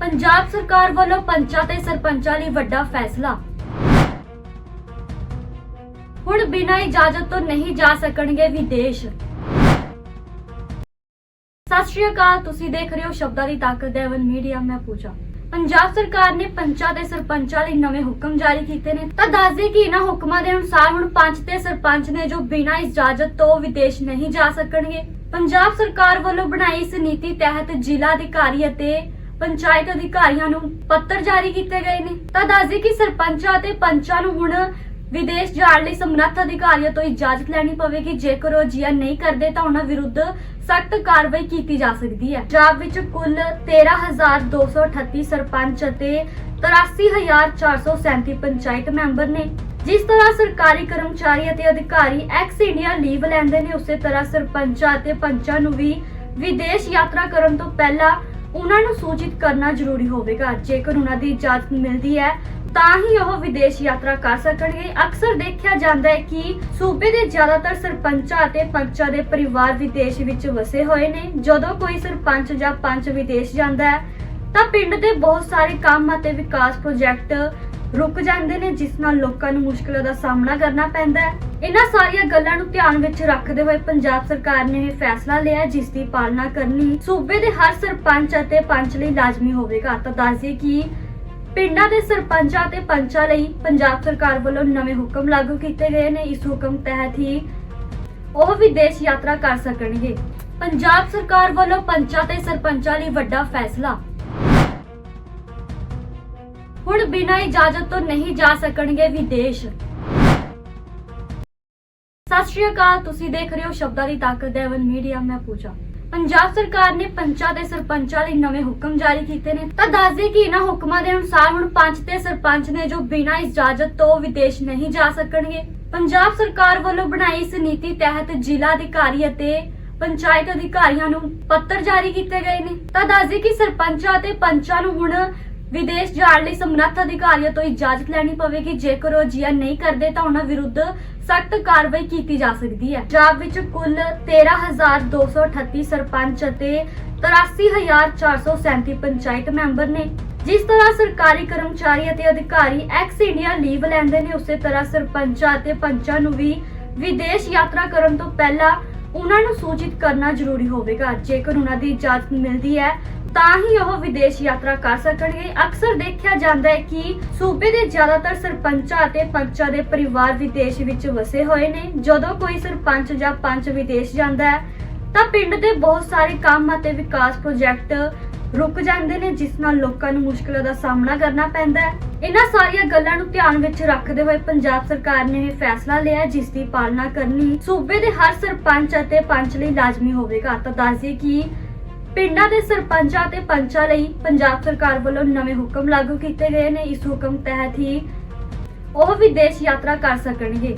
ਪੰਜਾਬ ਸਰਕਾਰ ਵੱਲੋਂ ਪੰਚਾਂ ਤੇ ਸਰਪੰਚਾਂ ਲਈ ਵੱਡਾ ਫੈਸਲਾ। ਹੁਣ ਬਿਨਾਂ ਇਜਾਜ਼ਤ ਤੋਂ ਨਹੀਂ ਜਾ ਸਕਣਗੇ ਵਿਦੇਸ਼। ਸਤਿ ਸ਼੍ਰੀ ਅਕਾਲ, ਤੁਸੀਂ ਦੇਖ ਰਹੇ ਹੋ ਸ਼ਬਦਾਂ ਦੀ ਤਾਕਤ ਦੇਵਨ ਮੀਡੀਆ, ਮੈਂ ਪੂਜਾ। ਪੰਜਾਬ ਸਰਕਾਰ ਨੇ ਪੰਚਾਂ ਤੇ ਸਰਪੰਚਾਂ ਲਈ ਨਵੇਂ ਹੁਕਮ ਜਾਰੀ ਕੀਤੇ ਨੇ। ਤਾਂ ਦੱਸਦੇ ਕਿ ਇਹਨਾਂ ਹੁਕਮਾਂ ਦੇ ਅਨੁਸਾਰ ਹੁਣ ਪੰਚ ਤੇ ਸਰਪੰਚ ਨੇ ਜੋ ਬਿਨਾਂ ਇਜਾਜ਼ਤ ਤੋਂ ਵਿਦੇਸ਼ ਨਹੀਂ ਜਾ ਸਕਣਗੇ। ਪੰਜਾਬ ਸਰਕਾਰ ਵੱਲੋਂ ਬਣਾਈ ਇਸ ਨੀਤੀ ਤਹਿਤ ਜ਼ਿਲ੍ਹਾ ਅਧਿਕਾਰੀ ਅਤੇ ਪੰਚਾਇਤ ਅਧਿਕਾਰੀਆਂ ਨੂੰ ਪੱਤਰ ਜਾਰੀ ਕੀਤੇ ਗਏ ਨੇ। ਤਾਂ ਦੱਸਦੇ ਕਿ ਸਰਪੰਚਾਂ ਅਤੇ ਪੰਚਾਂ ਨੂੰ ਹੁਣ ਵਿਦੇਸ਼ ਜਾਣ ਲਈ ਸਮਰੱਥ ਅਧਿਕਾਰੀਆਂ ਤੋਂ ਇਜਾਜ਼ਤ ਲੈਣੀ ਪਵੇਗੀ। ਜੇਕਰ ਉਹ ਜੀਆ ਨਹੀਂ ਕਰਦੇ ਤਾਂ ਉਹਨਾਂ ਵਿਰੁੱਧ ਸਖਤ ਕਾਰਵਾਈ ਕੀਤੀ ਜਾ ਸਕਦੀ ਹੈ। ਪੰਜਾਬ ਵਿੱਚ ਕੁੱਲ 13238 ਸਰਪੰਚ ਅਤੇ 83437 ਪੰਚਾਇਤ ਮੈਂਬਰ ਨੇ। ਜਿਸ ਤਰ੍ਹਾਂ ਸਰਕਾਰੀ ਕਰਮਚਾਰੀ ਅਤੇ ਅਧਿਕਾਰੀ ਐਕਸ ਇੰਡੀਆ ਲੀਵ ਲੈਂਦੇ ਨੇ, ਉਸੇ ਤਰ੍ਹਾਂ ਸਰਪੰਚਾਂ ਅਤੇ ਪੰਚਾਂ ਨੂੰ ਵੀ ਵਿਦੇਸ਼ ਯਾਤਰਾ ਕਰਨ ਤੋਂ ਪਹਿਲਾਂ ਉਹਨਾਂ ਨੂੰ ਸੂਚਿਤ ਕਰਨਾ ਜ਼ਰੂਰੀ ਹੋਵੇਗਾ। ਜੇਕਰ ਉਹਨਾਂ ਦੀ ਇਜਾਜ਼ਤ ਮਿਲਦੀ ਹੈ, ਤਾਂ ਹੀ ਉਹ ਵਿਦੇਸ਼ ਯਾਤਰਾ ਕਰ ਸਕਣਗੇ। ਅਕਸਰ ਦੇਖਿਆ ਜਾਂਦਾ ਹੈ ਕਿ ਸੂਬੇ ਦੇ ਜ਼ਿਆਦਾਤਰ ਸਰਪੰਚਾਂ ਅਤੇ ਪੰਚਾਂ ਦੇ ਪਰਿਵਾਰ ਵਿਦੇਸ਼ ਵਿੱਚ ਵਸੇ ਹੋਏ ਨੇ। ਜਦੋਂ ਕੋਈ ਸਰਪੰਚ ਜਾਂ ਪੰਚ ਵਿਦੇਸ਼ ਜਾਂਦਾ ਹੈ, ਤਾਂ ਪਿੰਡ ਦੇ ਬਹੁਤ ਸਾਰੇ ਕੰਮ ਅਤੇ ਵਿਕਾਸ ਪ੍ਰੋਜੈਕਟ ਰੁਕ ਜਾਂਦੇ ਨੇ, ਜਿਸ ਨਾਲ ਲੋਕਾਂ ਨੂੰ ਮੁਸ਼ਕਲਾਂ ਦਾ ਸਾਹਮਣਾ ਕਰਨਾ ਪੈਂਦਾ ਹੈ। ਇਹਨਾਂ ਸਾਰੀਆਂ ਗੱਲਾਂ ਨੂੰ ਧਿਆਨ ਵਿੱਚ ਰੱਖਦੇ ਹੋਏ ਪੰਜਾਬ ਸਰਕਾਰ ਨੇ ਇਹ ਫੈਸਲਾ ਲਿਆ, ਜਿਸ ਦੀ ਪਾਲਣਾ ਕਰਨੀ ਸੂਬੇ ਦੇ ਹਰ ਸਰਪੰਚ ਅਤੇ ਪੰਚ ਲਈ ਲਾਜ਼ਮੀ ਹੋਵੇਗਾ। ਤਾਂ ਦੱਸਦੇ ਕਿ ਪਿੰਡਾਂ ਦੇ ਸਰਪੰਚਾਂ ਤੇ ਪੰਚਾਂ ਲਈ ਪੰਜਾਬ ਸਰਕਾਰ ਵੱਲੋਂ ਨਵੇਂ ਹੁਕਮ ਲਾਗੂ ਕੀਤੇ ਗਏ ਨੇ। ਇਸ ਹੁਕਮ ਤਹਿਤ ਹੀ ਉਹ ਵਿਦੇਸ਼ ਯਾਤਰਾ ਕਰ ਸਕਣਗੇ। ਪੰਜਾਬ ਸਰਕਾਰ ਵੱਲੋਂ ਪੰਚਾਂ ਤੇ ਸਰਪੰਚਾਂ ਲਈ ਵੱਡਾ ਫੈਸਲਾ ਹੁਣ ਬਿਨਾਂ ਇਜਾਜ਼ਤ ਤੋਂ ਨਹੀਂ ਜਾ ਸਕਣਗੇ ਵਿਦੇਸ਼ ਸਤਿ ਸ਼੍ਰੀ ਅਕਾਲ, ਤੁਸੀਂ ਦੇਖ ਰਹੇ ਹੋ ਸ਼ਬਦਾਂ ਦੀ ਤਾਕਤ ਦੇਵਨ ਮੀਡੀਆ, ਮੈਂ ਪੂਜਾ। ਪੰਜਾਬ ਸਰਕਾਰ ਨੇ ਪੰਚਾਂ ਤੇ ਸਰਪੰਚਾਂ ਲਈ ਨਵੇਂ ਹੁਕਮ ਜਾਰੀ ਕੀਤੇ ਨੇ। ਤਾਂ ਦੱਸਦੇ ਕਿ ਇਹਨਾਂ ਹੁਕਮਾਂ ਦੇ ਅਨੁਸਾਰ ਹੁਣ ਪੰਚ ਤੇ ਸਰਪੰਚ ਨੇ ਜੋ ਬਿਨਾਂ ਇਜਾਜ਼ਤ ਤੋਂ ਵਿਦੇਸ਼ ਨਹੀਂ ਜਾ ਸਕਣਗੇ, ਪੰਜਾਬ ਸਰਕਾਰ ਵੱਲੋਂ ਬਣਾਈ ਇਸ ਨੀਤੀ ਤਹਿਤ ਜ਼ਿਲ੍ਹਾ ਅਧਿਕਾਰੀ ਅਤੇ ਪੰਚਾਇਤ ਅਧਿਕਾਰੀਆਂ ਨੂੰ ਪੱਤਰ ਜਾਰੀ ਕੀਤੇ ਗਏ ਨੇ। ਤਾਂ ਦੱਸਦੇ ਕਿ ਸਰਪੰਚਾਂ ਤੇ ਪੰਚਾਂ ਨੂੰ ਹੁਣ ਵਿਦੇਸ਼ ਜਾਣ ਲਈ ਸਮਰੱਥ ਅਧਿਕਾਰੀਆਂ ਤੋਂ ਇਜਾਜ਼ਤ ਲੈਣੀ ਪਵੇਗੀ। ਜੇਕਰ ਉਹ ਜੀਆ ਨਹੀਂ ਕਰਦੇ ਤਾਂ ਉਹਨਾਂ ਵਿਰੁੱਧ ਸਖਤ ਕਾਰਵਾਈ ਕੀਤੀ ਜਾ ਸਕਦੀ ਹੈ। ਪੰਜਾਬ ਵਿੱਚ ਕੁੱਲ 13238 ਸਰਪੰਚ ਅਤੇ 83437 ਪੰਚਾਇਤ ਮੈਂਬਰ ਨੇ ਜਿਸ ਤਰ੍ਹਾਂ ਸਰਕਾਰੀ ਕਰਮਚਾਰੀ ਅਤੇ ਅਧਿਕਾਰੀ ਐਕਸ ਇੰਡੀਆ ਲੀਵ ਲੈਂਦੇ ਨੇ, ਉਸੇ ਤਰ੍ਹਾਂ ਸਰਪੰਚਾਂ ਅਤੇ ਪੰਚਾਂ ਨੂੰ ਵੀ ਵਿਦੇਸ਼ ਯਾਤਰਾ ਕਰਨ ਤੋਂ ਪਹਿਲਾਂ ਉਹਨਾਂ ਨੂੰ ਸੂਚਿਤ ਕਰਨਾ ਜ਼ਰੂਰੀ ਹੋਵੇਗਾ। ਜੇਕਰ ਉਹਨਾਂ ਦੀ ਇਜਾਜ਼ਤ ਮਿਲਦੀ ਹੈ ਤਾਂ ਹੀ ਉਹ ਵਿਦੇਸ਼ ਯਾਤਰਾ ਕਰ ਸਕਣਗੇ। ਅਕਸਰ ਦੇਖਿਆ ਜਾਂਦਾ ਹੈ ਕਿ ਸੂਬੇ ਦੇ ਜ਼ਿਆਦਾਤਰ ਸਰਪੰਚਾਂ ਅਤੇ ਪੰਚਾਂ ਦੇ ਪਰਿਵਾਰ ਵਿਦੇਸ਼ ਵਿੱਚ ਵਸੇ ਹੋਏ ਨੇ। ਜਦੋਂ ਕੋਈ ਸਰਪੰਚ ਜਾਂ ਪੰਚ ਵਿਦੇਸ਼ ਜਾਂਦਾ ਹੈ, ਤਾਂ ਪਿੰਡ ਦੇ ਬਹੁਤ ਸਾਰੇ ਕੰਮ ਅਤੇ ਵਿਕਾਸ ਪ੍ਰੋਜੈਕਟ ਰੁਕ ਜਾਂਦੇ ਨੇ, ਜਿਸ ਨਾਲ ਲੋਕਾਂ ਨੂੰ ਮੁਸ਼ਕਲਾਂ ਦਾ ਸਾਹਮਣਾ ਕਰਨਾ ਪੈਂਦਾ ਹੈ। ਇਹਨਾਂ ਸਾਰੀਆਂ ਗੱਲਾਂ ਨੂੰ ਧਿਆਨ ਵਿੱਚ ਰੱਖਦੇ ਹੋਏ ਪੰਜਾਬ ਸਰਕਾਰ ਨੇ ਇਹ ਫੈਸਲਾ ਲਿਆ ਜਿਸ ਦੀ ਪਾਲਣਾ ਕਰਨੀ ਸੂਬੇ ਦੇ ਹਰ ਸਰਪੰਚ ਅਤੇ ਪੰਚ ਲਈ ਲਾਜ਼ਮੀ ਹੋਵੇਗਾ। ਤਾਂ ਦੱਸਦੇ ਕਿ ਪਿੰਡਾਂ ਦੇ ਸਰਪੰਚਾਂ ਤੇ ਪੰਚਾਂ ਲਈ ਪੰਜਾਬ ਸਰਕਾਰ ਵੱਲੋਂ ਨਵੇਂ ਹੁਕਮ ਲਾਗੂ ਕੀਤੇ ਗਏ ਨੇ। ਇਸ ਹੁਕਮ ਤਹਿਤ ਹੀ ਉਹ ਵਿਦੇਸ਼ ਯਾਤਰਾ ਕਰ ਸਕਣਗੇ।